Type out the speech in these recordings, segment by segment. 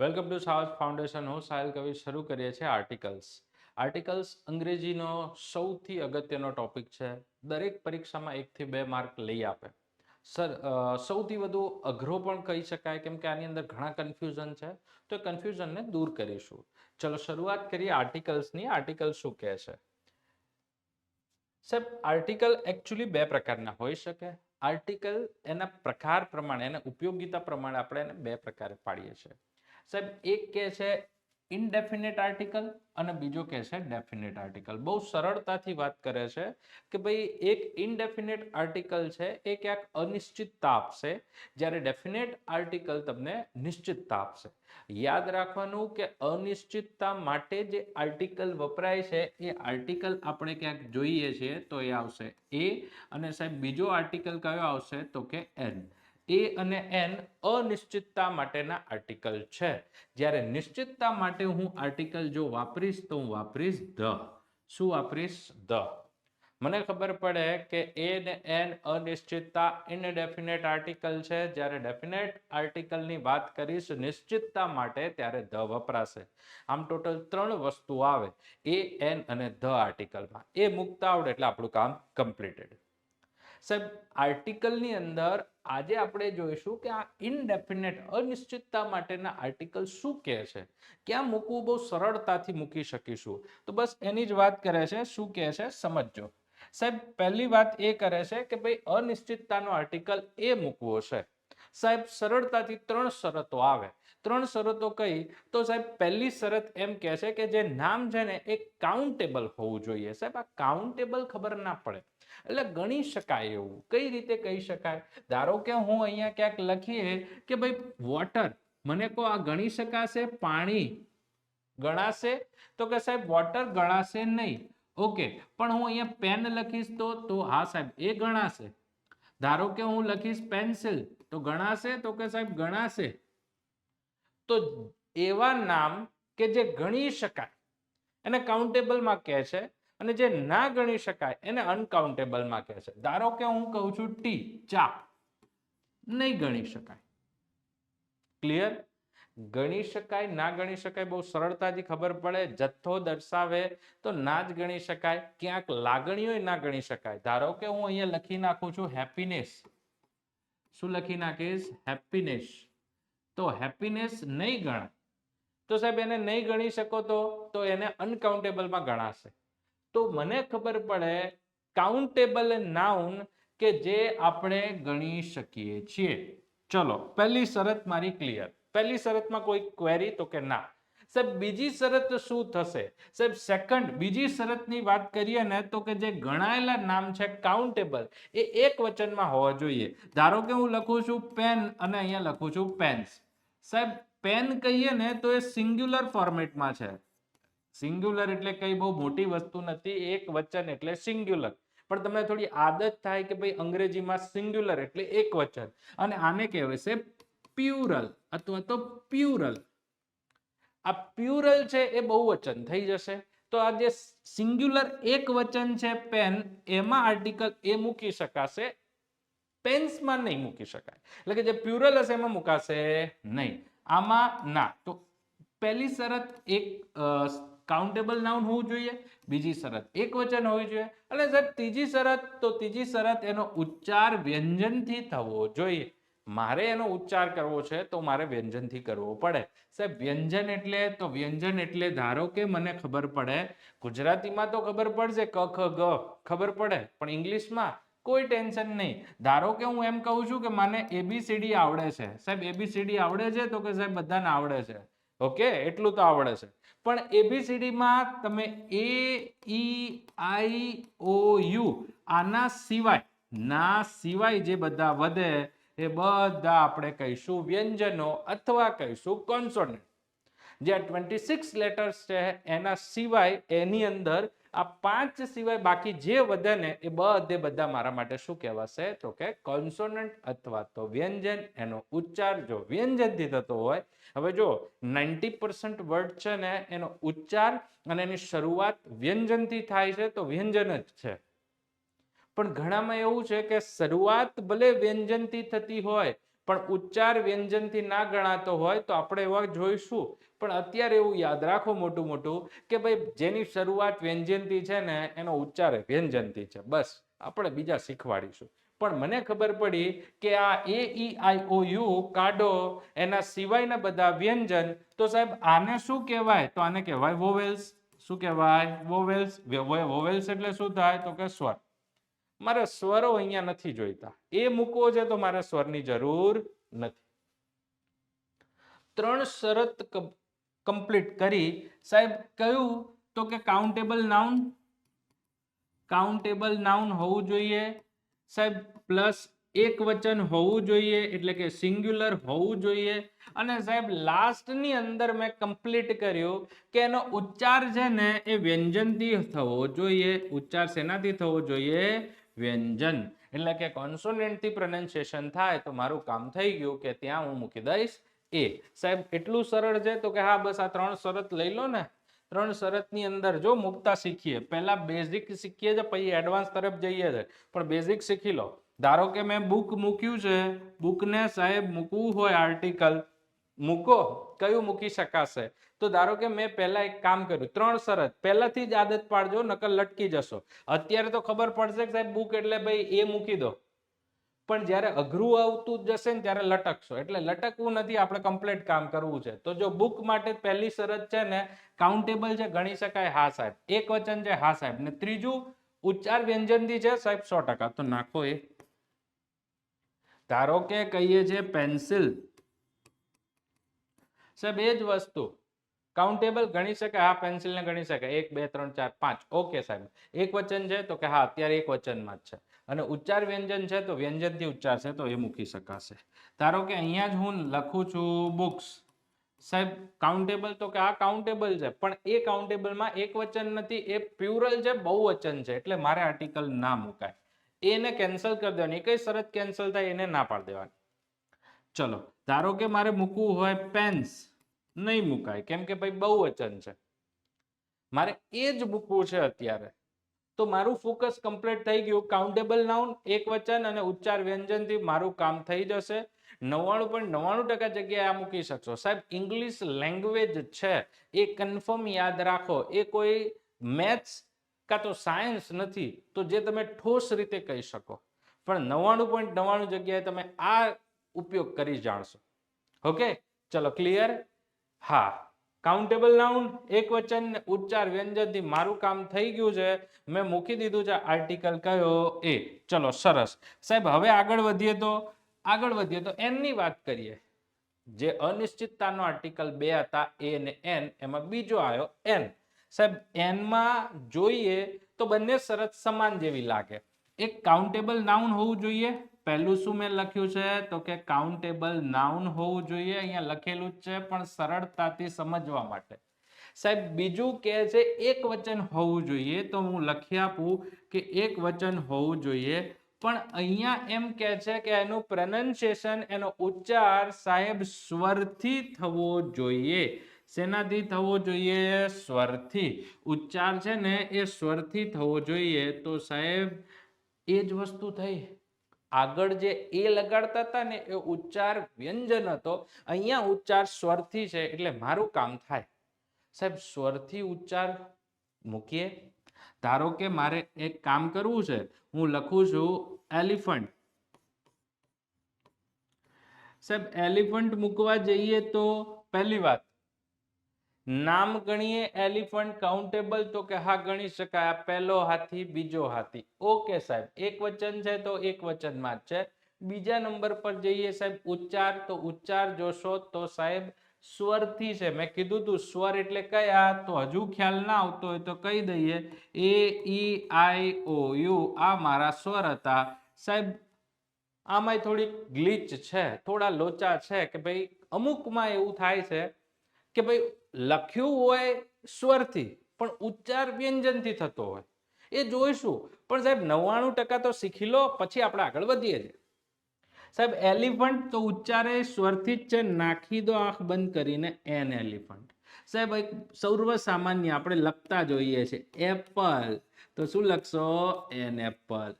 Welcome to Savaj foundation હું સાહિલ કવિ શરૂ કરીએ છીએ આર્ટિકલ્સ આર્ટિકલ્સ અંગ્રેજીનો સૌથી અગત્યનો ટોપિક છે. દરેક પરીક્ષામાં એકથી બે માર્ક લઈ આપે. સર સૌથી વધુ અઘરો પણ કહી શકાય કેમ કે આની અંદર ઘણા કન્ફ્યુઝન છે. તો એ કન્ફ્યુઝનને દૂર કરીશું. ચલો શરૂઆત કરીએ આર્ટિકલ્સની આર્ટિકલ શું કહે છે? સાહેબ આર્ટિકલ એકચ્યુઅલી બે પ્રકારના હોઈ શકે. આર્ટિકલ એના પ્રકાર પ્રમાણે, એના ઉપયોગિતા પ્રમાણે આપણે એને બે પ્રકારે પાડીએ છીએ. સાહેબ, એક કે છે ઇનડેફિનેટ આર્ટિકલ અને બીજો કે છે ડેફિનેટ આર્ટિકલ બહુ સરળતાથી વાત કરે છે કે ભાઈ એક ઇનડેફિનેટ આર્ટિકલ છે એ ક્યાંક અનિશ્ચિતતા આપશે. જ્યારે ડેફિનેટ આર્ટિકલ તમને નિશ્ચિતતા આપશે. યાદ રાખવાનું કે અનિશ્ચિતતા માટે જે આર્ટિકલ વપરાય છે, એ આર્ટિકલ આપણે ક્યાંક જોઈએ છીએ તો એ આવશે એ અને સાહેબ, બીજો આર્ટિકલ કયો આવશે તો કે એન એ અને એન અનિશ્ચિતતા માટેના આર્ટિકલ છે. જ્યારે નિશ્ચિતતા માટે હું આર્ટિકલ જો વાપરીશ તો હું વાપરીશ ધ. શું વાપરીશ? ધ. મને ખબર પડે કે એ ને એન અનિશ્ચિતતા ઇનડેફિનેટ આર્ટિકલ છે. જ્યારે ડેફિનેટ આર્ટિકલની વાત કરીશ નિશ્ચિતતા માટે ત્યારે ધ વપરાશે. આમ ટોટલ ત્રણ વસ્તુ આવે. એ, એન અને ધ આર્ટિકલમાં. એ મૂકતા આવડે એટલે આપણું કામ કમ્પ્લીટેડ સાહેબ, આર્ટિકલની અંદર આજે આપણે જોઈશું કે આ ઇનડેફિનેટ અનિશ્ચિતતા માટેના આર્ટિકલ શું કહે છે? ક્યાં મૂકવું બહુ સરળતાથી મૂકી શકીશું? તો બસ એની જ વાત કરે છે, શું કહે છે સમજજો. સાહેબ, પહેલી વાત એ કરે છે કે ભાઈ અનિશ્ચિતતાનો આર્ટિકલ એ મૂકવો છે. સાહેબ, સરળતાથી ત્રણ શરતો આવે. ત્રણ શરતો કઈ? તો સાહેબ, પહેલી શરત એમ કહે છે કે જે નામ છે ને એ કાઉન્ટેબલ હોવું જોઈએ. સાહેબ, આ કાઉન્ટેબલ ખબર ના પડે. એટલે ગણી શકાય એવું. કઈ રીતે કહી શકાય? ધારો કે હું અહીંયા ક્યાંક લખીએ કે ભાઈ, વોટર. મને કહો, આ ગણી શકાશે? પાણી. ગણાશે? તો કે સાહેબ, વોટર ગણાશે નહીં. ઓકે, પણ હું અહીંયા પેન લખીશ તો? તો હા સાહેબ, એ ગણાશે. ધારો કે હું લખીશ પેન્સિલ, તો ગણાશે? તો કે સાહેબ, ગણાશે. તો એવા નામ કે જે ગણી શકાય. એને કાઉન્ટેબલમાં કહે છે અને જે ના ગણી શકાય એને અનકાઉન્ટેબલમાં કહે છે. ધારો કે હું કહું છું ટી ચા નહીં ગણી શકાય. ક્લિયર ગણી શકાય, ના ગણી શકાય, બહુ સરળતાથી ખબર પડે, જથ્થો દર્શાવે તો ના જ ગણી શકાય, ક્યાંક લાગણીઓ ના ગણી શકાય. ધારો કે હું અહીંયા લખી નાખું છું હેપીનેસ શું લખી નાખીશ? હેપીનેસ તો હેપીનેસ નહીં ગણાય. તો સાહેબ, એને નહીં ગણી શકો તો? તો એને અનકાઉન્ટેબલમાં ગણાશે. તો મને ખબર પડે કાઉન્ટેબલ નાઉન કે જે આપણે ગણી શકીએ છીએ. ચલો, પહેલી શરત મારી ક્લિયર પહેલી શરતમાં કોઈ ક્વેરી તો કે ના. સાહેબ, બીજી શરત શું થશે? સાહેબ સેકન્ડ બીજી શરતની વાત કરીએ ને તો કે જે ગણાયેલા નામ છે કાઉન્ટેબલ એ એક વચનમાં હોવા જોઈએ. ધારો કે હું લખું છું પેન અને અહીંયા લખું છું પેન્સ સાહેબ પેન કહીએ ને તો એ સિંગ્યુલર ફોર્મેટમાં છે. સિંગ્યુલર એટલે કઈ બહુ મોટી વસ્તુ નથી, એક વચન એટલે સિંગ્યુલર પણ તમને થોડી આદત થાય કે ભાઈ અંગ્રેજીમાં સિંગ્યુલર એટલે એક વચન. અને આને કહેવાય છે પ્યુરલ અથવા તો પ્યુરલ આ પ્યુરલ છે એ બહુવચન થઈ જશે. તો આ જે સિંગ્યુલર એક વચન છે પેન એમાં આર્ટિકલ એ મૂકી શકાશે. પેન્સમાં નહીં મૂકી શકાય. એટલે કે જે પ્યુરલ હશે એમાં મુકાશે નહીં. આમાં ના. તો પહેલી શરત એક કાઉન્ટેબલ નાઉન હોવું જોઈએ, બીજી શરત એક વચન હોવી જોઈએ. અને સાહેબ, ત્રીજી શરત, તો ત્રીજી શરત એનો ઉચ્ચાર વ્યંજનથી થવો જોઈએ. મારે એનો ઉચ્ચાર કરવો છે, તો મારે વ્યંજનથી કરવો પડે. સાહેબ, વ્યંજન એટલે, તો વ્યંજન એટલે ધારો કે મને ખબર પડે, ગુજરાતીમાં તો ખબર પડશે ક, ખ, ગ, ખબર પડે, પણ ઇંગ્લિશમાં કોઈ ટેન્શન નહીં. ધારો કે હું એમ કહું છું કે મને એબીસીડી આવડે છે. સાહેબ એબીસીડી આવડે છે તો કે સાહેબ, બધાને આવડે છે. ઓકે? એટલું તો આવડે છે. પણ એબીસીડીમાં તમે એ ઈ આઈ ઓ યુ આના સિવાય, ના સિવાય જે બધા વધે, એ બધા આપણે કહીશું વ્યંજનો અથવા કહીશું કોન્સોનન્ટ જે ટ્વેન્ટી સિક્સ લેટર્સ છે, એના સિવાય એની અંદર આ પાંચ સિવાય બાકી જે વધે એ બધે બધા મારા માટે શું કહેવાશે? તો કે કોન્સોનન્ટ અથવા તો વ્યંજન, એનો ઉચ્ચાર જો વ્યંજનથી થતો હોય, હવે જો નાઇન્ટી પર્સન્ટ વર્ડ છે ને, એનો ઉચ્ચાર અને એની શરૂઆત વ્યંજનથી થાય છે, તો વ્યંજન જ છે. પણ ઘણામાં એવું છે કે શરૂઆત ભલે વ્યંજનથી થતી હોય, પણ ઉચ્ચાર વ્યંજનથી ના ગણાતો હોય, તો આપણે એવા જોઈશું પણ અત્યારે એવું યાદ રાખો મોટું મોટું કે ભાઈ જેની શરૂઆત વ્યંજનથી છે ને એનો ઉચ્ચાર વ્યંજનથી છે. બસ, આપણે બીજા શીખવાડીશું. પણ મને ખબર પડી કે આ એ ઈ આઈ યુ કાઢો એના સિવાયના બધા વ્યંજન, તો સાહેબ આને શું કહેવાય? તો આને કહેવાય વોવેલ્સ શું કહેવાય? વોવેલ્સ વોવેલ્સ એટલે શું થાય? તો કે સ્વર. મારે સ્વરો અહીંયા નથી જોઈતા. એ મૂકવો છે તો મારે સ્વરની જરૂર નથી. ત્રણ શરત કમ્પ્લીટ કરી. સાહેબ, કયું? તો કે કાઉન્ટેબલ નાઉન કાઉન્ટેબલ નાઉન હોવું જોઈએ. સાહેબ પ્લસ એક વચન હોવું જોઈએ, એટલે કે સિંગ્યુલર હોવું જોઈએ. અને સાહેબ લાસ્ટની અંદર મેં કમ્પ્લીટ કર્યું કે એનો ઉચ્ચાર છે ને, એ વ્યંજનથી થવો જોઈએ. ઉચ્ચાર શેનાથી થવો જોઈએ? વ્યંજન. એટલે કે કોન્સોનેન્ટથી પ્રોનાઉન્સિએશન થાય તો મારું કામ થઈ ગયું કે ત્યાં હું મૂકી દઈશ. એ. સાહેબ, એટલું સરળ છે તો કે હા, બસ આ ત્રણ શરત લઈ લો ને. ત્રણ શરતની અંદર જો મૂકતા શીખીએ. પહેલા બેઝિક શીખીએ છે, પછી એડવાન્સ તરફ જઈએ છે. પણ બેઝિક શીખી લો. ધારો કે મેં બુક મૂક્યું છે. બુકને સાહેબ મૂકવું હોય આર્ટિકલ મૂકો. કયું મૂકી શકાશે? તો ધારો કે મેં પહેલા એક કામ કર્યું. ત્રણ શરત. પહેલાથી જ આદત પાડજો નકલ લટકી જશો. અત્યારે તો ખબર પડશે કે સાહેબ બુક એટલે ભાઈ એ મૂકી દો. પણ જ્યારે અઘરું આવતું જશે ને ત્યારે લટકશો. એટલે લટકવું નથી, આપણે કમ્પ્લીટ કામ કરવું છે. તો જો બુક માટે પહેલી શરત છે ને કાઉન્ટેબલ છે, ગણી શકાય, હા સાહેબ. એક વચન છે, હા સાહેબ. ને ત્રીજું, ઉચ્ચાર વ્યંજનથી છે, સાહેબ, સો ટકા. તો નાખો એ. ધારો કે કહીએ છે પેન્સિલ સાહેબ, એ જ વસ્તુ. કાઉન્ટેબલ ગણી શકાય, હા પેન્સિલને ગણી શકાય. એક, બે, ત્રણ, ચાર, પાંચ. ઓકે સાહેબ. એક વચન છે તો કે હા, અત્યારે એક વચનમાં જ છે. અને ઉચ્ચાર વ્યંજન છે તો વ્યંજનથી ઉચ્ચાર છે તો એ મૂકી શકાશે. ધારો કે અહીંયા જ હું લખું છું બુક્સ સાહેબ કાઉન્ટેબલ તો કે આ કાઉન્ટેબલ છે, પણ એ કાઉન્ટેબલમાં એક વચન નથી, એ પ્યુરલ છે બહુ વચન છે, એટલે મારે આર્ટિકલ ના મુકાય. એને કેન્સલ કરી દેવાની. કઈ શરત કેન્સલ થાય એને ના પાડી દેવાની. ચલો, ધારો કે મારે મૂકવું હોય પેન્સ નહીં મુકાય. કેમ કે ભાઈ બહુ વચન છે. મારે એ જ મૂકવું છે અત્યારે. તો મારું ફોકસ કમ્પ્લીટ થઈ ગયું. કાઉન્ટેબલ નાઉન, એક વચન અને ઉચ્ચાર વ્યંજનથી મારું કામ થઈ જશે. નવ્વાણું પોઈન્ટ નવ્વાણું ટકા જગ્યાએ આ મૂકી શકશો. સાહેબ, ઇંગ્લિશ લેંગ્વેજ છે. એ કન્ફર્મ યાદ રાખો. એ કોઈ મેથ્સ કાં તો સાયન્સ નથી, તો જે તમે ઠોસ રીતે કહી શકો. પણ નવ્વાણું પોઈન્ટ નવ્વાણું જગ્યાએ તમે આ ઉપયોગ કરી જાણશો. ઓકે? ચલો, ક્લિયર? હા. કાઉન્ટેબલ નાઉન એક વચન ઉચ્ચાર વ્યંજનથી મારું કામ થઈ ગયું છે. મેં મૂકી દીધું છે. આર્ટિકલ કયો? એ ચલો, સરસ. સાહેબ, હવે આગળ વધીએ તો? આગળ વધીએ તો એનની વાત કરીએ. જે અનિશ્ચિતતાનો આર્ટિકલ બે હતા એ અને એન એમાં બીજો આવ્યો એન સાહેબ એનમાં જોઈએ તો બંને શરત સમાન જેવી લાગે. એક કાઉન્ટેબલ નાઉન હોવું જોઈએ. પહેલું શું મેં લખ્યું છે? તો કે કાઉન્ટેબલ નાઉન હોવું જોઈએ. અહીંયા લખેલું જ છે, પણ સરળતાથી સમજવા માટે. સાહેબ, બીજું કે છે, એક વચન હોવું જોઈએ. તો હું લખી આપું કે એક વચન હોવું જોઈએ. પણ અહીંયા એમ કે છે કે એનું પ્રનન્સિએશન એનો ઉચ્ચાર સાહેબ સ્વરથી થવો જોઈએ. શેનાથી થવો જોઈએ? સ્વરથી. ઉચ્ચાર છે ને, એ સ્વરથી થવો જોઈએ. તો સાહેબ, એ જ વસ્તુ થઈ. આગળ જે એ લગાડતા હતા ને, એ ઉચ્ચાર વ્યંજન હતો. અહીંયા ઉચ્ચાર સ્વરથી છે એટલે મારું કામ થાય. સાહેબ, સ્વરથી ઉચ્ચાર મૂકીએ. ધારો કે મારે એક કામ કરવું છે, હું લખું છું એલિફન્ટ. સાહેબ, એલિફન્ટ મૂકવા જઈએ તો પહેલી વાત નામ ગણીએ એલિફન્ટ કાઉન્ટેબલ તો કે હા ગણી શકાય. આ પહેલો હાથી, બીજો હાથી. ઓકે સાહેબ, એક વચન છે તો એક વચનમાં જ છે. બીજા નંબર પર જઈએ સાહેબ, ઉચ્ચાર તો ઉચ્ચાર જોશો તો સાહેબ, સ્વરથી છે. મેં કીધું તું સ્વર એટલે કયા? તો હજુ ખ્યાલ ના આવતો હોય તો કહી દઈએ. એ, ઈ, આઈ, ઓ, યુ, આ મારા સ્વર હતા. સાહેબ, આમાંય થોડી ગ્લિચ છે. થોડા લોચા છે કે ભાઈ અમુકમાં એવું થાય છે કે ભાઈ લખ્યું હોય સ્વરથી, પણ ઉચ્ચાર વ્યંજનથી થતો હોય. એ જોઈશું. પણ સાહેબ, નવ્વાણું ટકા તો શીખી લો, પછી આપણે આગળ વધીએ છીએ. સાહેબ, એલિફન્ટ તો ઉચ્ચારે સ્વરથી જ છે. નાખી દો આંખ બંધ કરીને, એન એલિફન્ટ. સાહેબ, એક સૌર્વ સામાન્ય આપણે લખતા જોઈએ છે. એપલ. તો શું લખશો? An apple.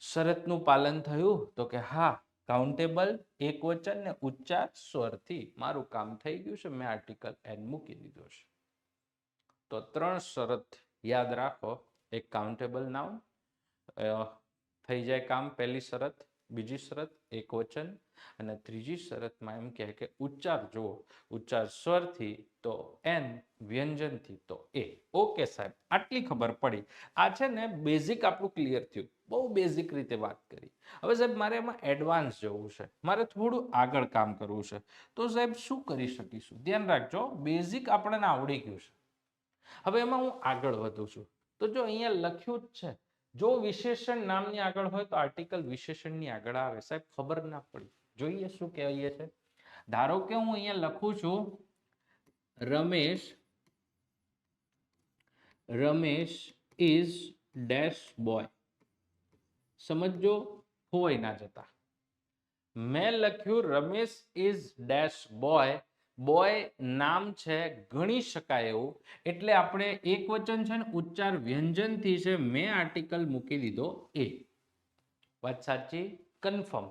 શરતનું પાલન થયું? તો કે હા. કાઉન્ટેબલ એક વચન ને ઉચ્ચાર સ્વરથી. મારું કામ થઈ ગયું છે, મેં આર્ટિકલ એન મૂકી દીધો છે. તો ત્રણ શરત યાદ રાખો. એક કાઉન્ટેબલ નાઉન થઈ જાય કામ, પહેલી શરત. બીજી શરત એક વચન અને ત્રીજી શરતમાં એમ કહે કે ઉચ્ચાર જુઓ. ઉચ્ચાર સ્વરથી તો એન, વ્યંજનથી તો એ. ઓકે સાહેબ, આટલી ખબર પડી. આ છે ને બેઝિક આપણું ક્લિયર થયું. બહુ બેઝિક રીતે વાત કરી. હવે સાહેબ, મારે એમાં એડવાન્સ જવું છે. મારે થોડું આગળ કામ કરવું છે. તો સાહેબ, શું કરી શકીશું? ધ્યાન રાખજો બેઝિક આપણને આવડી ગયું છે. હવે એમાં હું આગળ વધું છું. તો જો અહીંયા લખ્યું જ છે જો વિશેષણ નામની આગળ હોય તો આર્ટિકલ વિશેષણની આગળ આવે સાહેબ, ખબર ના પડી. જોઈએ શું કહીએ છે. ધારો કે હું અહીંયા લખું છું, Ramesh Ramesh is dash boy સમજો હોય ના જતા. મેં લખ્યું, Ramesh is dash boy boy નામ છે ગણી શકાય એવું. એટલે આપણે એક વચન છે ને, ઉચ્ચાર વ્યંજનથી છે, મેં આર્ટિકલ મૂકી દીધો એ. વાત સાચી? કન્ફર્મ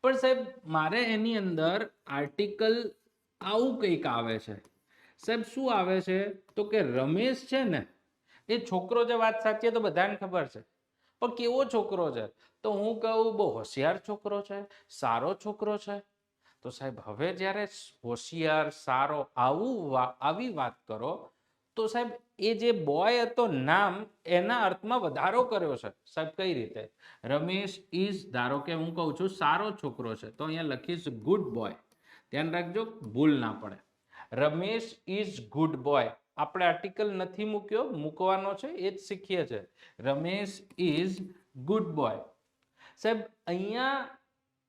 પણ સાહેબ, મારે એની અંદર આર્ટિકલ આવું કંઈક આવે છે. સાહેબ, શું આવે છે? તો કે રમેશ છે ને, એ છોકરો જે વાત સાચી તો બધાને ખબર છે. પણ કેવો છોકરો છે? તો હું કહું, બહુ હોશિયાર છોકરો છે, સારો છોકરો છે તો સાહેબ, હવે જ્યારે હોશિયાર, સારો આવું આવી વાત કરો, તો સાહેબ, એ જે બોય હતો નામ, એના અર્થમાં વધારો કર્યો છે. સાહેબ, કઈ રીતે? રમેશ ઇઝ ધારો કે હું કહું છું, સારો છોકરો છે. તો અહીંયા લખીશ ગુડ બોય ધ્યાન રાખજો, ભૂલ ના પડે. રમેશ ઇઝ ગુડ બોય આપણે આર્ટિકલ નથી મૂક્યો, મૂકવાનો છે, એ જ શીખીએ છે. રમેશ ઇઝ ગુડ બોય સાહેબ, અહીંયા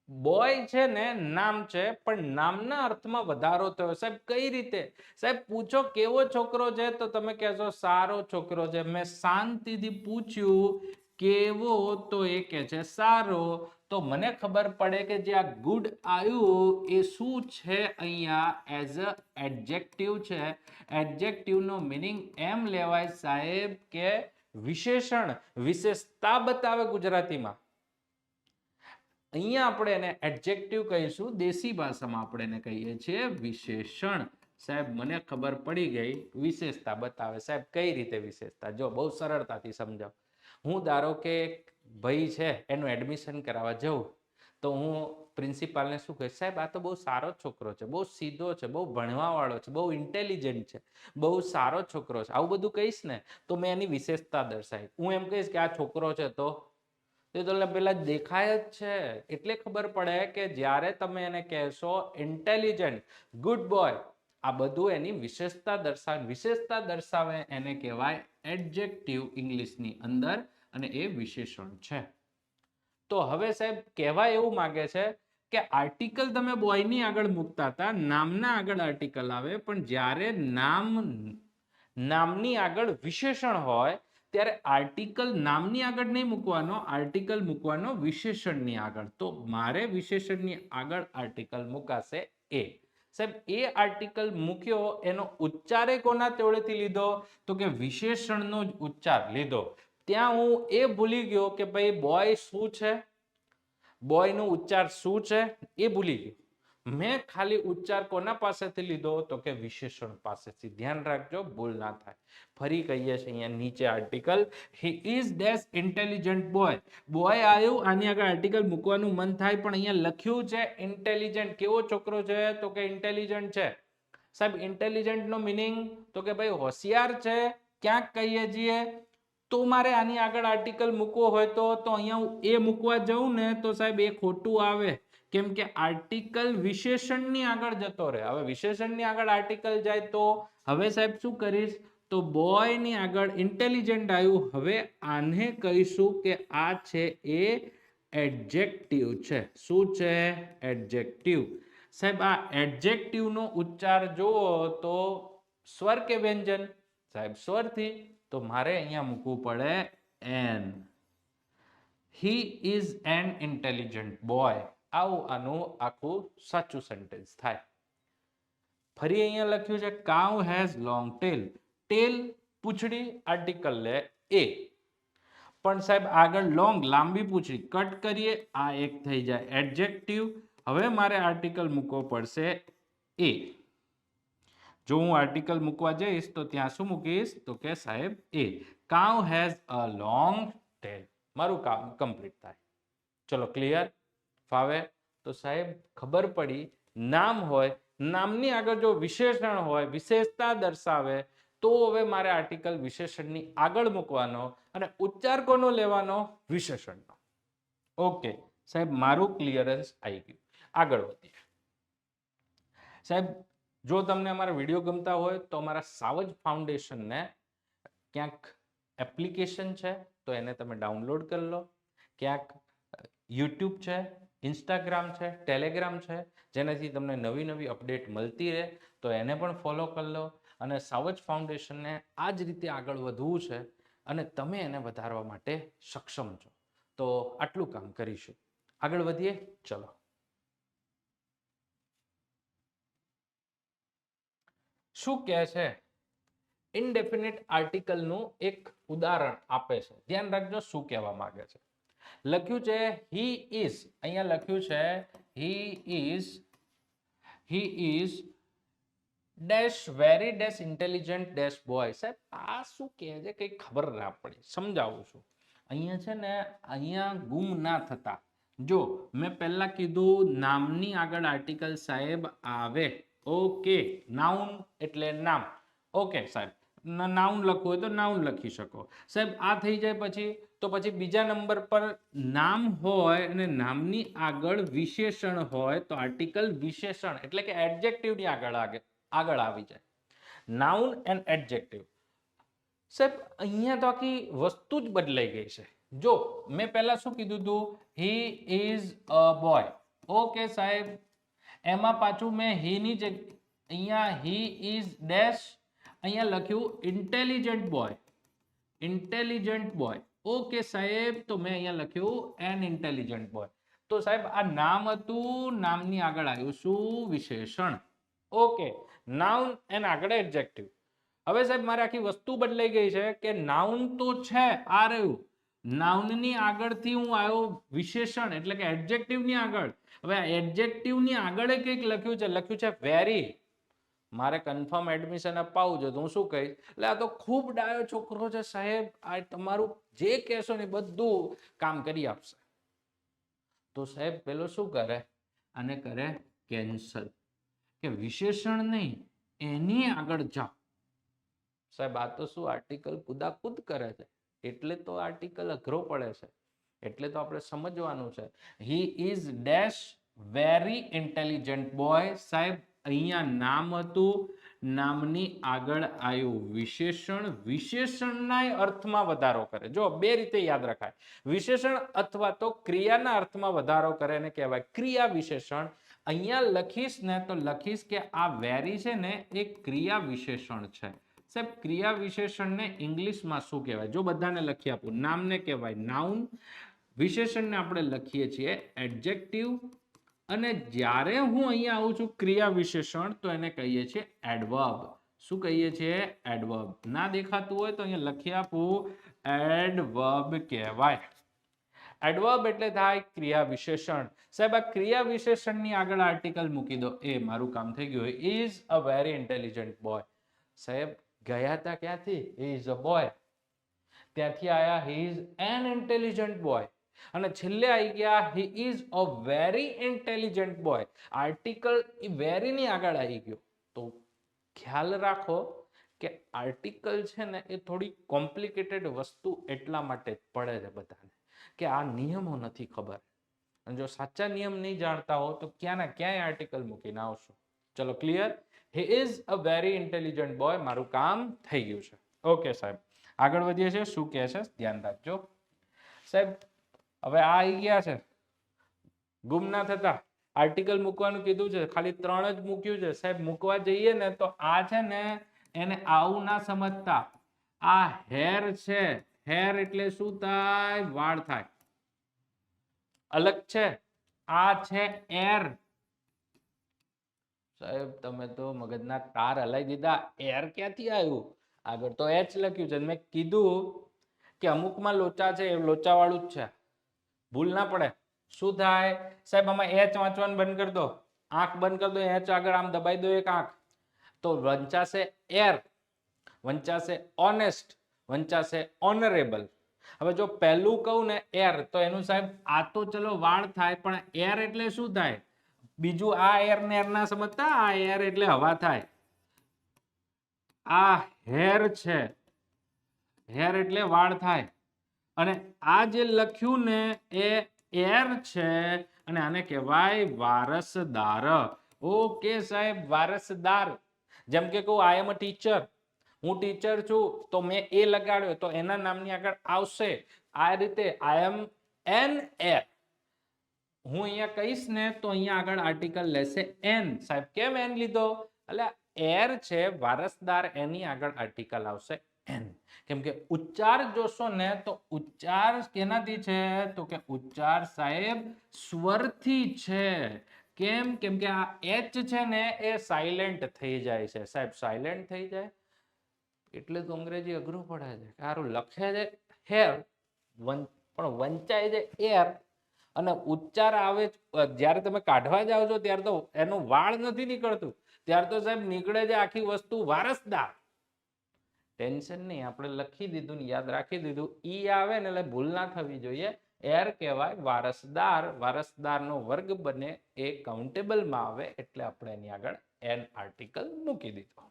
બોય છે ને નામ છે, પણ નામના અર્થમાં વધારો થયો. સાહેબ, કઈ રીતે? સાહેબ, પૂછો, કેવો છોકરો છે તો તમે કહેશો, સારો છોકરો છે. મેં શાંતિથી પૂછ્યું, કેવો તો એ કહે છે, સારો. તો મને ખબર પડે કે જે આ ગુડ આવ્યું એ શું છે અહીંયા એઝ અ એડજેક્ટિવ છે. એડજેક્ટિવનો મિનિંગ એમ લેવાય સાહેબ કે વિશેષણ, વિશેષતા બતાવે ગુજરાતીમાં. અહીંયા આપણે એને એડજેક્ટિવ કહીશું, દેશી ભાષામાં આપણે એને કહીએ છીએ વિશેષણ. સાહેબ, મને ખબર પડી ગઈ, વિશેષતા બતાવે. સાહેબ, કઈ રીતે વિશેષતા? જો, બહુ સરળતાથી સમજાવ. હું ધારો કે એક ભાઈ છે, એનું એડમિશન કરાવવા જઉં, તો હું પ્રિન્સિપાલને શું કહીશ? સાહેબ, આ તો બહુ સારો છોકરો છે, બહુ સીધો છે, બહુ ભણવાવાળો છે, બહુ ઇન્ટેલિજન્ટ છે, બહુ સારો છોકરો છે. આવું બધું કહીશ ને, તો મેં એની વિશેષતા દર્શાવી. હું એમ કહીશ કે આ છોકરો છે તો તે તો પેલા દેખાય જ છે. એટલે ખબર પડે કે જ્યારે તમે એને કહેશો ઇન્ટેલિજન્ટ ગુડ બોય આ બધું એની વિશેષતા દર્શાવે વિશેષતા દર્શાવે એને કહેવાય એડજેક્ટિવ ઇંગ્લિશની અંદર અને એ વિશેષણ છે. તો હવે સાહેબ કહેવા એવું માગે છે કે આર્ટિકલ તમે બોયની આગળ મૂકતા હતા, નામના આગળ આર્ટિકલ આવે, પણ જ્યારે નામ, નામની આગળ વિશેષણ હોય ત્યારે આર્ટિકલ નામની આગળ નહીં મૂકવાનો આર્ટિકલ મૂકવાનો વિશેષણની આગળ. તો મારે વિશેષણની આગળ આર્ટિકલ મુકાશે એ. સાહેબ, એ આર્ટિકલ મૂક્યો, એનો ઉચ્ચારે કોના તેવડેથી લીધો? તો કે વિશેષણનો જ ઉચ્ચાર લીધો. ત્યાં હું એ ભૂલી ગયો કે ભાઈ બોય શું છે? બોયનો ઉચ્ચાર શું છે? એ ભૂલી ગયો. મેં ખાલી ઉચ્ચાર કોના પાસેથી લીધો તો કે વિશેષણ પાસેથી. ધ્યાન રાખજો, ભૂલ ના થાય. ફરી કહીએ છીએ અહીંયા નીચે article he is dash intelligent boy boy આવ્યું આની આગળ આર્ટિકલ મૂકવાનું મન થાય, પણ અહીંયા લખ્યું છે ઇન્ટેલિજન્ટ કેવો છોકરો છે તો કે ઇન્ટેલિજન્ટ છે? સાહેબ ઇન્ટેલિજન્ટ નો મિનિંગ તો કે ભાઈ હોશિયાર છે, ક્યાંક કહીએ છીએ, તો મારે આની આગળ આર્ટિકલ મૂકવો હોય તો અહીંયા હું એ મૂકવા જાઉં ને તો સાહેબ એ ખોટું આવે. કેમ કે આર્ટિકલ વિશેષણની આગળ જતો રહે. હવે વિશેષણની આગળ આર્ટિકલ જાય તો હવે સાહેબ શું કરીશ? તો બોયની આગળ ઇન્ટેલિજન્ટ આવ્યું. હવે આને કહીશું કે આ છે એ એડજેક્ટિવ છે. શું છે? એડજેક્ટિવ સાહેબ, આ એડજેક્ટિવનો ઉચ્ચાર જુઓ તો સ્વર કે વ્યંજન? સાહેબ, સ્વરથી. તો મારે અહીંયા મૂકવું પડે an he is an intelligent boy આવું આનું આખું સાચું સેન્ટેન્સ થાય. ફરી અહીંયા લખ્યું છે cow has long tail tail પૂંછડી આર્ટિકલ લે એ. પણ સાહેબ, આગળ લોંગ લાંબી પૂછી કટ કરીએ, આ એક થઈ જાય. એડજેક્ટિવ હવે મારે આર્ટિકલ મૂકવો પડશે એ. જો હું આર્ટિકલ મૂકવા જઈશ, તો ત્યાં શું મૂકીશ? તો કે સાહેબ, એ. Cow has a long tail મારું કામ કમ્પ્લીટ થાય. ચલો ક્લિયર ફાવે? તો સાહેબ, ખબર પડી, નામ હોય, નામની આગળ જો વિશેષણ હોય, વિશેષતા દર્શાવે, તો હવે મારે આર્ટિકલ વિશેષણની આગળ મૂકવાનો અને ઉચ્ચાર કોનો લેવાનો? વિશેષણનો. ઓકે, સાહેબ, મારું ક્લિયરન્સ આવી ગયું. આગળ વધીએ. સાહેબ, જો તમને અમારા વીડિયો ગમતા હોય, તો અમારા સાવજ ફાઉન્ડેશનને ક્યાંક એપ્લિકેશન છે, તો એને તમે ડાઉનલોડ કરી લો. ક્યાંક યુટ્યુબ છે ઇન્સ્ટાગ્રામ છે ટેલિગ્રામ છે, જેનાથી તમને નવી નવી અપડેટ મળતી રહે, તો એને પણ ફોલો કરી લો. અને સાવજ ફાઉન્ડેશનને આ જ રીતે આગળ વધવું છે અને તમે એને વધારવા માટે સક્ષમ છો. તો આટલું કામ કરીશું. આગળ વધીએ, ચલો. શું કહે છે? ઇનડેફિનેટ આર્ટિકલનું એક ઉદાહરણ આપે છે. ધ્યાન રાખજો શું કહેવા માંગે છે. લખ્યું છે હી ઇઝ અહીંયા લખ્યું છે he is he is dash very dash intelligent dash boy સાહેબ, આ શું કહે છે? કંઈ ખબર ના પડી. સમજાવું છું. અહીંયા છે ને, અહીંયા ગુમ ના થતા. જો, મેં પહેલા કીધું નામની આગળ આર્ટિકલ સાહેબ આવે. ઓકે નાઉન એટલે નામ. ઓકે સાહેબ. નાઉન લખવું હોય તો નાઉન લખી શકો. સાહેબ, આ થઈ જાય પછી? તો પછી બીજા નંબર પર નામ હોય અને નામની આગળ વિશેષણ હોય તો આર્ટિકલ વિશેષણ, એટલે કે એડજેક્ટિવની આગળ આગે આગળ આવી જાય. નાઉન એન્ડ એડજેક્ટિવ સાહેબ, અહીંયા તો આખી વસ્તુ જ બદલાઈ ગઈ છે. જો, મેં પહેલા શું કીધું હતું? He is a boy okay, સાહેબ. એમાં પાછું મેં હીની જગ્યા અહીંયા હી ઇઝ ડેશ અહીંયા લખ્યું intelligent boy intelligent boy okay સાહેબ, તો મેં અહીંયા લખ્યું એન ઇન્ટેલિજન્ટ બોય તો સાહેબ, આ નામ હતું, નામની આગળ આવ્યું શું? વિશેષણ. ઓકે નાઉન એન આગળ એડજેક્ટિવ હવે સાહેબ, મારે આખી વસ્તુ બદલાઈ ગઈ છે કે નાઉન તો છે, આ રહ્યું. નાઉનની આગળથી હું આવ્યો વિશેષણ, એટલે કે એડજેક્ટિવની આગળ. હવે એડજેક્ટિવની આગળ કંઈક લખ્યું છે લખ્યું છે વેરી મારે કન્ફર્મ એડમિશન અપાવવું જોઈએ તો હું શું કહીશ? એટલે આ તો ખૂબ ડાયો છોકરો છે સાહેબ. આ તમારું જે કહેશો ને બધું કામ કરી આપશે. તો સાહેબ પેલો શું કરે? આને કરે કેન્સલ કે વિશેષણ નહીં, એની આગળ જાઓ. સાહેબ, આ તો શું આર્ટિકલ કુદાકુદ કરે છે? એટલે તો આર્ટિકલ અઘરો પડે છે. એટલે તો આપણે સમજવાનું છે. He is dash very intelligent boy સાહેબ અહીંયા નામ હતું, નામની આગળ આવ્યું. વિશેષણ વિશેષણના અર્થમાં વધારો કરે. જો બે રીતે યાદ રખાય. વિશેષણ અથવા તો ક્રિયાના અર્થમાં વધારો કરે એને કહેવાય. ક્રિયા વિશેષણ. અહીંયા લખીશ ને તો લખીશ કે આ વેરી છે ને, એ ક્રિયા વિશેષણ છે. સાહેબ, ક્રિયા વિશેષણને ઇંગ્લિશમાં શું કહેવાય? જો બધાને લખી આપું. નામને કહેવાય નાઉન વિશેષણને આપણે લખીએ છીએ એડજેક્ટિવ અને જ્યારે હું અહીંયા આવું છું ક્રિયા વિશેષણ, તો એને કહીએ છીએ એડવર્બ શું કહીએ છીએ? એડવર્બ ના દેખાતું હોય તો અહીંયા લખી આપું એડવર્બ કહેવાય. એડવર્બ એટલે થાય ક્રિયા વિશેષણ. સાહેબ, આ ક્રિયા વિશેષણની આગળ આર્ટિકલ મૂકી દો. એ મારું કામ થઈ ગયું is a very intelligent boy સાહેબ, ગયા હતા ક્યાંથી? હી ઇઝ અ બોય ત્યાંથી આયા. He is an intelligent boy અને છેલ્લે આવી ગયા he is a very intelligent boy article વેરીની આગળ આવી ગયો. તો ખ્યાલ રાખો કે આર્ટિકલ છે ને એ થોડી કોમ્પ્લિકેટેડ વસ્તુ એટલા માટે પડે છે બધાને. કે આ નિયમો નથી ખબર. અને જો સાચા નિયમ નહીં જાણતા હો, તો ક્યાંના ક્યાંય આર્ટિકલ મૂકીને આવશો. ચલો clear he is a very intelligent boy મારું કામ થઈ ગયું છે. ઓકે સાહેબ. આગળ વધીએ છીએ. શું કહે છે? ધ્યાન રાખજો. સાહેબ હવે આ આવી ગયા છે. ગુમ ના થતા. આર્ટિકલ મૂકવાનું કીધું છે. ખાલી ત્રણ જ મૂક્યું છે. સાહેબ, મૂકવા જઈએ ને તો આ છે ને એને આવું ના સમજતા. આ હેર છે. હેર એટલે શું થાય? વાળ થાય. અલગ છે. આ છે એર. સાહેબ, તમે તો મગજના તાર હલાઈ દીધા. એર ક્યાંથી આવ્યું? આગળ તો એચ લખ્યું છે. મેં કીધું કે અમુકમાં લોચા છે, એ લોચાવાળું જ છે. ભૂલ ના પડે. શું થાય? સાહેબ, આમાં એચ વાંચવાનું બંધ કરી દો. આંખ બંધ કરી દો એચ આગળ આમ દબાઈ દો એક આંખ. તો વંચાશે એર વંચાશે ઓનેસ્ટ વંચાશે ઓનરેબલ હવે જો પહેલું કહું ને એર તો એનું સાહેબ, આ તો ચલો વાળ થાય, પણ એર એટલે શું થાય? બીજું આ એર ને એર ના સમજતા? આ એર એટલે હવા થાય. આ હેર છે. હેર એટલે વાળ થાય. અને આ જે લખ્યું ને એ એર છે અને આને કહેવાય વારસદાર. ઓકે સાહેબ, વારસદાર. જેમ કે કહું આઈ એમ અ ટીચર હું ટીચર છું, તો મેં એ લગાડ્યો, તો એના નામની આગળ આવશે. આ રીતે આઈ એમ એન એર હું અહીંયા કહીશ ને, તો અહીંયા આગળ આર્ટિકલ લેશે એન સાહેબ, કેમ એન લીધો? એટલે એર છે, વારસદાર, એની આગળ આર્ટિકલ આવશે એન કેમ કે ઉચ્ચાર જોશો ને તો ઉચ્ચાર કેનાથી છે? તો કે ઉચ્ચાર સાહેબ સ્વરથી છે. કેમ? કેમ કે આ એચ છે ને એ સાયલેન્ટ થઈ જાય છે. સાહેબ સાયલેન્ટ થઈ જાય? એટલે તો અંગ્રેજી અઘરું પડે છે. સારું, લખે છે હેર પણ વંચાય છે એર. અને ઉચ્ચાર આવે જ્યારે તમે કાઢવા જાઓ છો, ત્યારે તો એનું વાળ નથી નીકળતું. ત્યારે તો સાહેબ નીકળે છે આખી વસ્તુ વારસદાર. ટેન્શન નહીં, આપણે લખી દીધું ને યાદ રાખી દીધું. ઈ આવે ને એટલે ભૂલ ના થવી જોઈએ. એર કહેવાય વારસદાર. વારસદારનો વર્ગ બને એ કાઉન્ટેબલમાં આવે એટલે આપણે એની આગળ એન આર્ટિકલ મૂકી દીધો.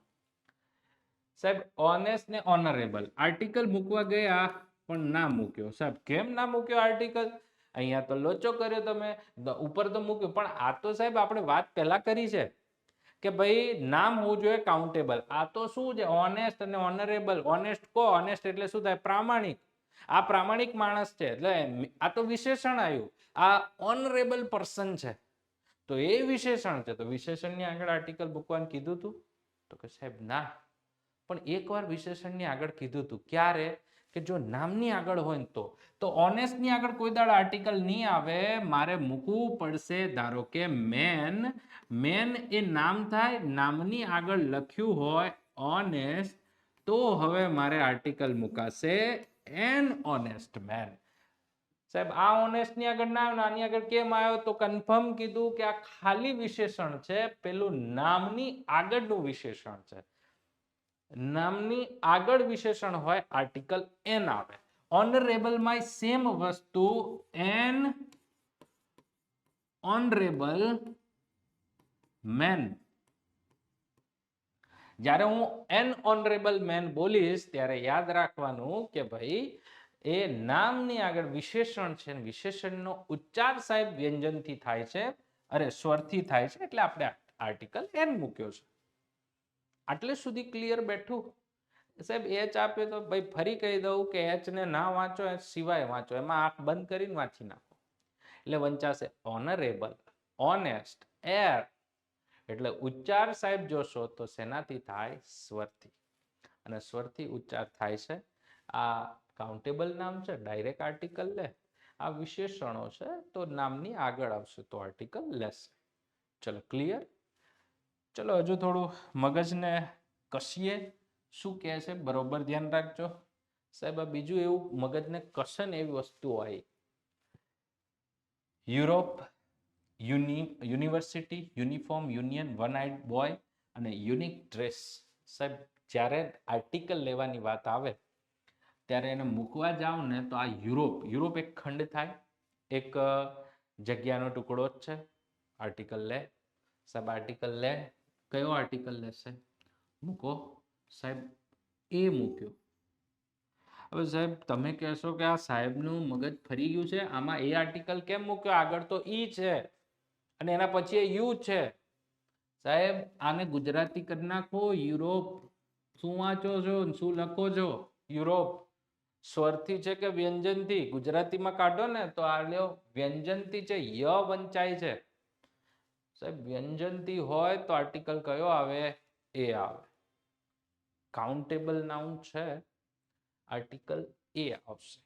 સાહેબ ઓનેસ્ટ ને ઓનરેબલ આર્ટિકલ મૂકવા ગયા, પણ ના મૂક્યો. સાહેબ, કેમ ના મૂક્યો આર્ટિકલ અહીંયા તો લોચો કર્યો તમે. ઉપર તો મૂક્યો. પણ આ તો સાહેબ, આપણે વાત પહેલા કરી છે. કે ભાઈ નામ હોવું જોઈએ કાઉન્ટેબલ આ તો શું છે? ઓનેસ્ટ અને ઓનરેબલ ઓનેસ્ટ કો ઓનેસ્ટ એટલે શું થાય? પ્રામાણિક. આ પ્રામાણિક માણસ છે. એટલે આ તો વિશેષણ આવ્યું. આ ઓનરેબલ પર્સન છે. તો એ વિશેષણ છે. તો વિશેષણની આગળ આર્ટિકલ મૂકવાનું કીધું તું? તો કે સાહેબ, ના. પણ એકવાર વિશેષણની આગળ કીધું હતું ક્યારે? કે જો નામની આગળ હોય ને તો તો ઓનેસ્ટની આગળ કોઈ દાડ આર્ટિકલ નહીં આવે, મારે મૂકવું પડશે. ધારો કે મેન મેન એ નામ થાય, નામની આગળ લખ્યું હોય ઓનેસ્ટ તો હવે મારે આર્ટિકલ મુકાશે એન ઓનેસ્ટ મેન સાહેબ, આ ઓનેસ્ટની આગળ ના આવ્યો આની આગળ કેમ આવ્યો? તો કન્ફર્મ કીધું કે આ ખાલી વિશેષણ છે, પેલું નામની આગળનું વિશેષણ છે. નામની આગળ વિશેષણ હોય આર્ટિકલ એન આવે. ઓનરેબલમાં સેમ વસ્તુ એન ઓનરેબલ મેન જ્યારે હું એન ઓનરેબલ મેન બોલીશ, ત્યારે યાદ રાખવાનું કે ભાઈ, એ નામની આગળ વિશેષણ છે વિશેષણનો ઉચ્ચાર સાહેબ વ્યંજનથી થાય છે, અરે સ્વરથી થાય છે, એટલે આપણે આર્ટિકલ એન મૂક્યો છે. આટલે સુધી ક્લિયર બેઠું? સાહેબ એચ આપે તો ભાઈ ફરી કહી દઉં કે એચ ને વાંચો એચ સિવાય વાંચો. એમાં આંખ બંધ કરીને વાંચી નાખો. એટલે વંચાશે ઓનરેબલ ઓનેસ્ટ એર એટલે ઉચ્ચાર સાહેબ જોશો તો શેનાથી થાય? સ્વરથી. અને સ્વરથી ઉચ્ચાર થાય છે આ કાઉન્ટેબલ નામ છે ડાયરેક્ટ આર્ટિકલ લે. આ વિશેષણો છે, તો નામની આગળ આવશે તો આર્ટિકલ લેશે. ચલો ક્લિયર ચલો, હજુ થોડું મગજને કસીએ. શું કહે છે? બરોબર ધ્યાન રાખજો. સાહેબ, આ બીજું એવું મગજને કશે ને એવી વસ્તુ હોય? Europe, uni, university, uniform, union one eyed boy અને યુનિક ડ્રેસ. સાહેબ, જ્યારે આર્ટિકલ લેવાની વાત આવે, ત્યારે એને મૂકવા જાઓ ને તો આ યુરોપ યુરોપ એક ખંડ થાય. એક જગ્યાનો ટુકડો જ છે. આર્ટિકલ લે. સાહેબ, આર્ટિકલ લે. કયો આર્ટિકલ લેશે? મૂકો. સાહેબ, એ મૂક્યો. હવે સાહેબ, તમે કહેશો કે આ સાહેબનું મગજ ફરી ગયું છે? આમાં એ આર્ટિકલ કેમ મૂક્યો? આગળ તો ઈ છે. અને એના પછી એ યુ છે. સાહેબ, આને ગુજરાતી કરી નાખો. યુરોપ, શું વાંચો છો શું લખો છો? યુરોપ. સ્વરથી છે કે વ્યંજનથી? ગુજરાતીમાં કાઢો ને તો આ લ્યો, વ્યંજનથી છે, ય વંચાય છે. સાહેબ, વ્યંજનથી હોય તો આર્ટિકલ કયો આવે? એ આવે. કાઉન્ટેબલ નાઉન છે. આર્ટિકલ એ આવશે.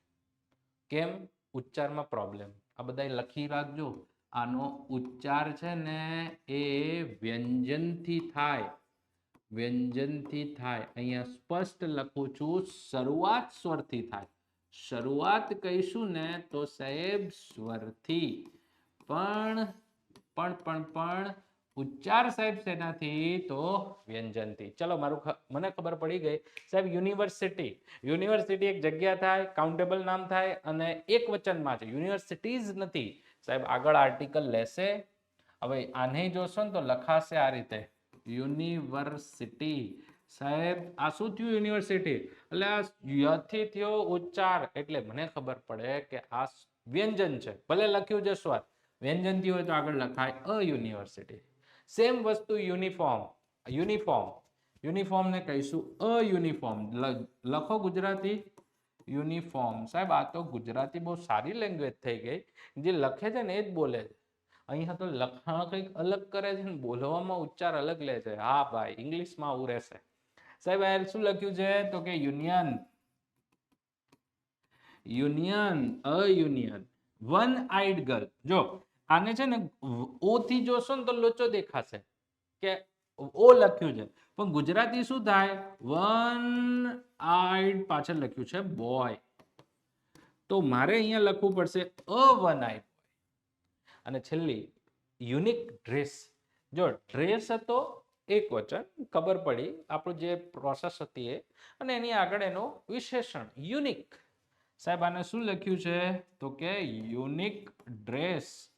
કેમ? ઉચ્ચારમાં પ્રોબ્લેમ આ બધા લખી રાખજો. આનો ઉચ્ચાર છે ને એ વ્યંજનથી થાય. વ્યંજનથી થાય. અહીંયા સ્પષ્ટ લખું છું, શરૂઆત સ્વરથી થાય. શરૂઆત કહીશું ને તો સાહેબ સ્વરથી. પણ પણ પણ પણ ઉચ્ચાર સાહેબ શેનાથી તો વ્યંજનથી. ચલો, મારું મને ખબર પડી ગઈ. સાહેબ, યુનિવર્સિટી. યુનિવર્સિટી એક જગ્યા થાય કાઉન્ટેબલ નામ થાય અને એક વચનમાં છે. યુનિવર્સિટીઝ નથી. સાહેબ, આગળ આર્ટિકલ લેશે. હવે આને જોશો ને તો લખાશે આ રીતે. યુનિવર્સિટી. સાહેબ, આ શું થયું યુનિવર્સિટી? એટલે આ યથી થયો ઉચ્ચાર. એટલે મને ખબર પડે કે આ વ્યંજન છે. ભલે લખ્યું છે સ્વર વ્યંજનથી હોય તો આગળ લખાય અ યુનિવર્સિટી. સેમ વસ્તુ યુનિફોર્મ યુનિફોર્મ. યુનિફોર્મ ને કહીશું અ યુનિફોર્મ. લખો ગુજરાતી યુનિફોર્મ. સાહેબ, આ તો ગુજરાતી બહુ સારી લેંગ્વેજ થઈ ગઈ. જે લખે છે ને એ જ બોલે છે. અહીંયા તો લખાણ કંઈક અલગ કરે છે ને બોલવામાં ઉચ્ચાર અલગ લે છે. હા ભાઈ, ઇંગ્લિશમાં આવું રહેશે. સાહેબ, આ શું લખ્યું છે? તો કે union. Union, a union. One eyed girl. જો આને છે ને ઓ થી જોશો ને તો લોચો દેખાશે. કે ઓ લખ્યું છે. પણ ગુજરાતી શું થાય? વન આઈડ પાછળ લખ્યું છે બોય. તો મારે અહીંયા લખવું પડશે અ વન આઈડ અને છેલ્લી, યુનિક ડ્રેસ. જો ડ્રેસ હતો એક વચન, ખબર પડી આપણું જે પ્રોસેસ હતી એ. અને એની આગળ એનું વિશેષણ, યુનિક. સાહેબ, આને શું લખ્યું છે? તો કે યુનિક ડ્રેસ.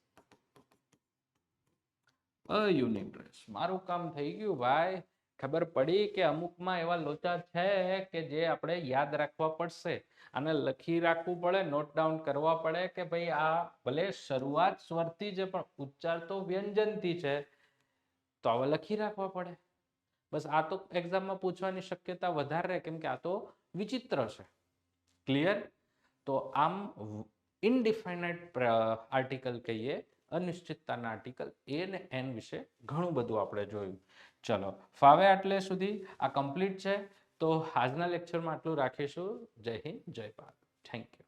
અ ડ્રેસ મારું કામ થઈ ગયું ભાઈ. ખબર પડી કે અમુકમાં એવા લોચા છે કે જે આપણે યાદ રાખવા પડશે અને લખી રાખવું પડે નોટ ડાઉન કરવા પડે કે ભાઈ આ ભલે શરૂઆત સ્વરથી છે પણ ઉચ્ચાર તો વ્યંજનથી છે. તો હવે લખી રાખવા પડે. બસ આ તો એક્ઝામમાં પૂછવાની શક્યતા વધારે રહે કેમ આ તો વિચિત્ર છે. ક્લિયર તો આમ ઇનડિફાઇનાઇટ આર્ટિકલ કહીએ અનિશ્ચિતતાના આર્ટિકલ એ ને એન વિશે ઘણું બધું આપણે જોયું. ચલો, ફાવે આટલે સુધી. આ કમ્પ્લીટ છે. તો આજના લેક્ચરમાં આટલું રાખીશું. જય હિન્દ, જય ભારત. Thank you